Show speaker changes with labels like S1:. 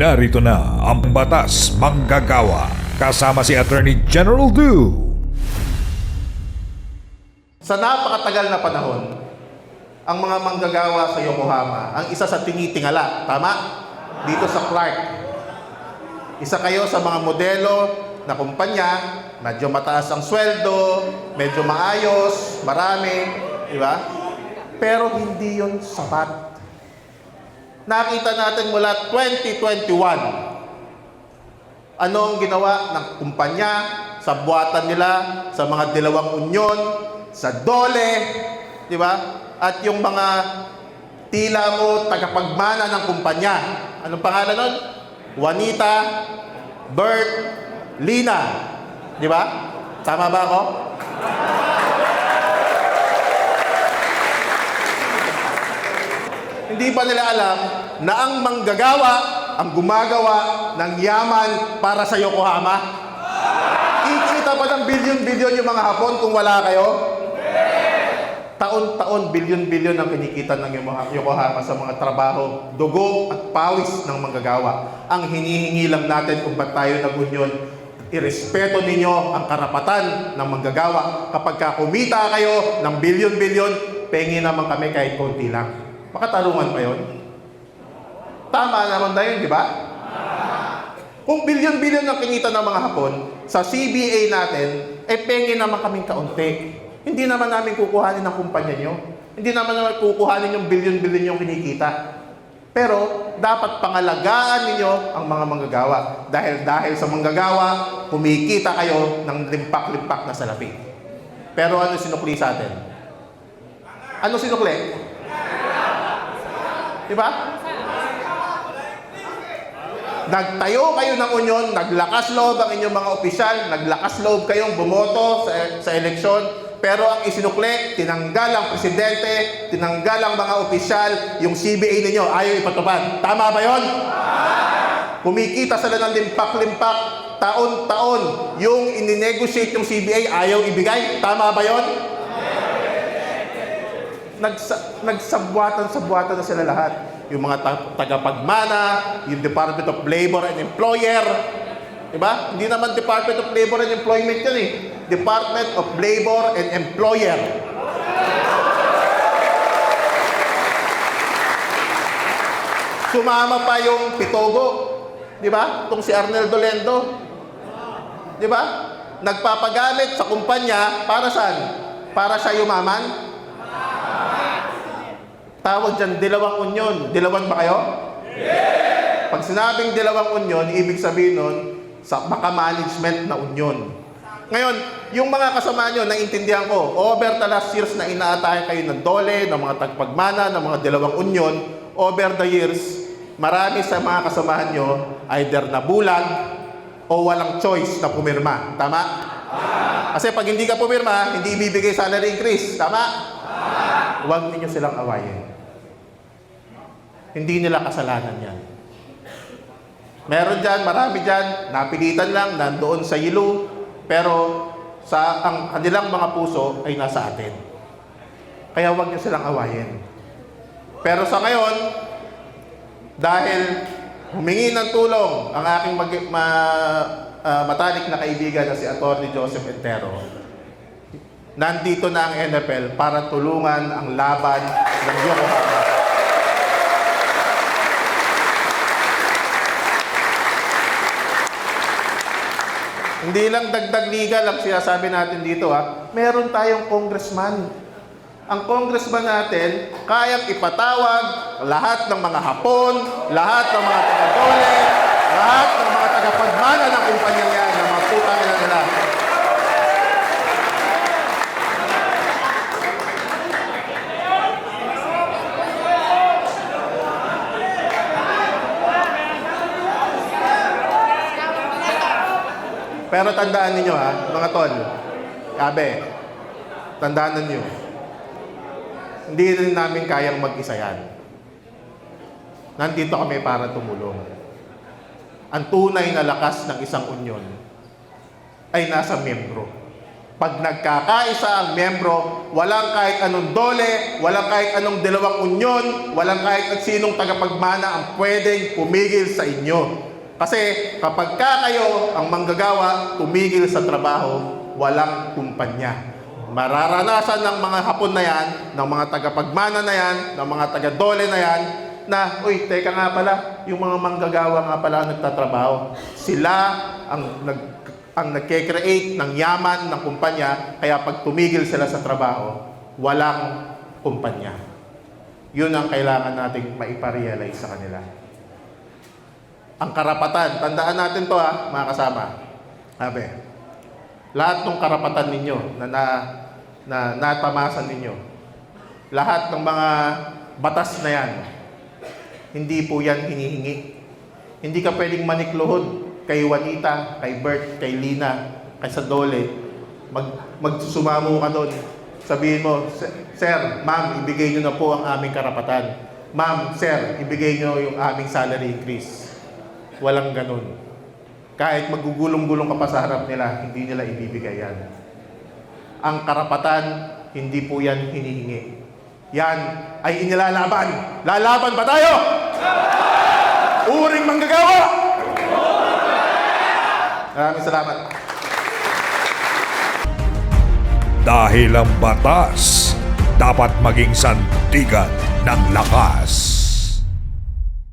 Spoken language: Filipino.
S1: Narito na ang Batas Manggagawa kasama si Attorney General Du.
S2: Sa napakatagal na panahon, ang mga manggagawa sa Yokohama, ang isa sa tinitingala, tama? Dito sa Clark. Isa kayo sa mga modelo na kumpanya, medyo mataas ang sweldo, medyo maayos, marami, di ba? Pero hindi yon sapat. Nakita natin mula 2021, anong ginawa ng kumpanya sa buwatan nila, sa mga dilawang unyon, sa dole, di ba? At yung mga tila mo tagapagmana ng kumpanya. Anong pangalan nun? Juanita, Bert, Lina. Di ba? Tama ba ako? Hindi pa nila alam na ang manggagawa ang gumagawa ng yaman para sa Yokohama. Kikita pa ng bilyon-bilyon yung mga Hapon kung wala kayo? Taon-taon, bilyon-bilyon ang kinikita ng Yokoha- Yokohama sa mga trabaho, dugo at pawis ng manggagawa. Ang hinihingi lang natin kung ba't tayo nag-union, irespeto ninyo ang karapatan ng manggagawa. Kapag ka kumita kayo ng bilyon-bilyon, pengi naman kami kahit konti lang. Makatarungan pa yun? Tama naman na yun, di ba? Kung bilyon-bilyon ang kinita ng mga Hapon, sa CBA natin, eh pengi naman kaming kaunti. Hindi naman namin kukuhanin ng kumpanya nyo. Hindi naman naman kukuhanin yung bilyon-bilyon yung kinikita. Pero dapat pangalagaan ninyo ang mga manggagawa. Dahil dahil sa manggagawa, kumikita kayo ng limpak-limpak na salapi. Pero ano sinukli sa atin? Ano sinukli? Di ba? Nagtayo kayo ng unyon, naglakas loob ang inyong mga opisyal, naglakas loob kayong bumoto sa, sa eleksyon, pero ang isinukli, tinanggal ang presidente, tinanggal ang mga opisyal, yung CBA ninyo, ayaw ipatupad. Tama ba yon? Kumikita sila ng limpak-limpak, taon-taon, yung ininegotiate yung CBA, ayaw ibigay. Tama ba yon? Nagsa, nagsabwatan-sabwatan na sila lahat. Yung mga ta- tagapagmana, yung Department of Labor and Employer. Diba? Hindi naman Department of Labor and Employment yan eh. Department of Labor and Employer. Sumama pa yung Pitogo. Di ba? Itong si Arnel Dolendo. Di ba? Nagpapagamit sa kumpanya para saan? Para siya yumaman? Tawag dyan, dilawang unyon. Dilawan ba kayo? Pag sinabing dilawang unyon, ibig sabihin nun, sa baka management na unyon. Ngayon, yung mga kasama nyo, naintindihan ko, over the last years na inaatahe kayo ng dole, ng mga tagpagmana, ng mga dilawang unyon, over the years, marami sa mga kasamahan nyo, either nabulag o walang choice na pumirma. Tama? Kasi pag hindi ka pumirma, hindi ibibigay salary increase. Tama? Huwag ninyo silang awayin. Hindi nila kasalanan yan. Meron dyan, marami dyan, napilitan lang, nandoon sa ilo, pero sa ang kanilang mga puso ay nasa atin. Kaya huwag niyo silang awayin. Pero sa ngayon, dahil humingi ng tulong ang aking mag, ma, ah, matalik na kaibigan na si Atty. Joseph Entero, nandito na ang NFL para tulungan ang laban ng Yokohama. Hindi lang dagdag liga lang sinasabi natin dito ha. Meron tayong congressman. Ang congressman natin, kayang ipatawag lahat ng mga Hapon, lahat ng mga taga-dole, lahat ng mga tagapagmana ng kumpanya niya, ng mga putang nila nila. Pero tandaan ninyo ha, mga tol, kabe, tandaan ninyo, hindi rin namin kayang mag-isa yan. Nandito kami para tumulong. Ang tunay na lakas ng isang unyon ay nasa membro. Pag nagkakaisa ang membro, walang kahit anong dole, walang kahit anong dalawang unyon, walang kahit at sinong tagapagmana ang pwedeng pumigil sa inyo. Kasi kapag ka kayo ang manggagawa, tumigil sa trabaho, walang kumpanya. Mararanasan ng mga hapon na yan, ng mga tagapagmana na yan, ng mga taga-dole na yan, na, uy, teka nga pala, yung mga manggagawa nga pala ang nagtatrabaho. Sila ang nag ang nagke-create ng yaman ng kumpanya, kaya pag tumigil sila sa trabaho, walang kumpanya. Yun ang kailangan nating maiparealize sa kanila. Ang karapatan, tandaan natin to ha, mga kasama. Sabi, lahat ng karapatan ninyo na, na, na natamasan ninyo, lahat ng mga batas na yan, hindi po yan hinihingi. Hindi ka pwedeng manikluhod kay Juanita, kay Bert, kay Lina, kay Sadole. Mag, magsusumamo ka doon. Sabihin mo, Sir, ma'am, ibigay nyo na po ang aming karapatan. Ma'am, sir, ibigay nyo yung aming salary increase. Walang ganun. Kahit magugulong-gulong ka pa sa harap nila, hindi nila ibibigay yan. Ang karapatan, hindi po yan hinihingi. Yan ay inilalaban. Lalaban ba tayo? Uring manggagawa! Maraming salamat.
S1: Dahil ang batas dapat maging sandigan ng lakas.